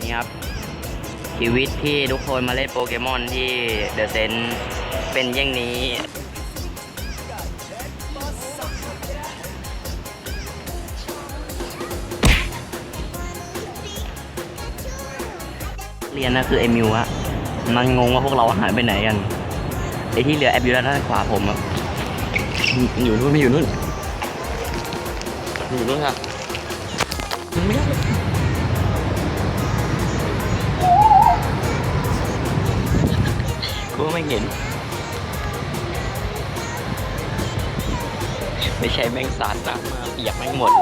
นี่ครับ ชีวิตที่ทุกคนมาเล่นโปเกมอนที่เดอะเซนเป็นอย่างนี้เรียนนะคือไอมิวอะมันงงว่าพวกเราหายไปไหนกันไอที่เหลือแอบอยู่ด้านขวาผมอะอยู่นู่นไม่อยู่นู่นอยู่นู่นครับ ไม่ได้กูไม่เห็น ไม่ใช่แมงสาดน้ำมาเปียกแม่งหมด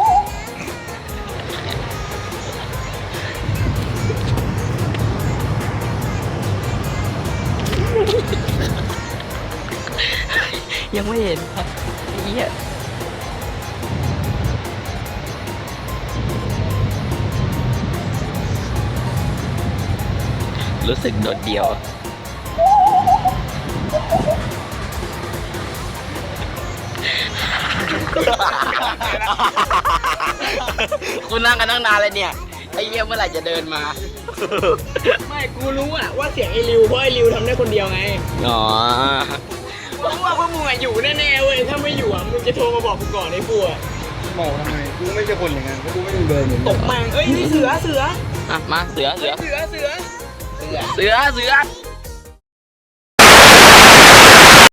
ยังไม่เห็นครับเหี้ย รู้สึกโดดเดี่ยว คุณนั่งกันตั้งนานเลยเนี่ย ไอ้เหี้ยเมื่อไหร่จะเดินมา ไม่กูรู้อะว่าเสียงไอ้ริวเพราะไอ้ริวทำได้คนเดียวไงอ๋อเพราะว่าพวกมึงอะอยู่แน่ๆเว้ยถ้าไม่อยู่อะมึงจะโทรมาบอกกูก่อนไอ้ฟูอะบอกทำไมกูไม่ใช่คนอย่างนั้นเพราะกูไม่ได้เดินอย่างตนี้กแมงเอ้ยนี่เสือเสืออะ มาเสือเสือ เสือเสือ เสือเสือ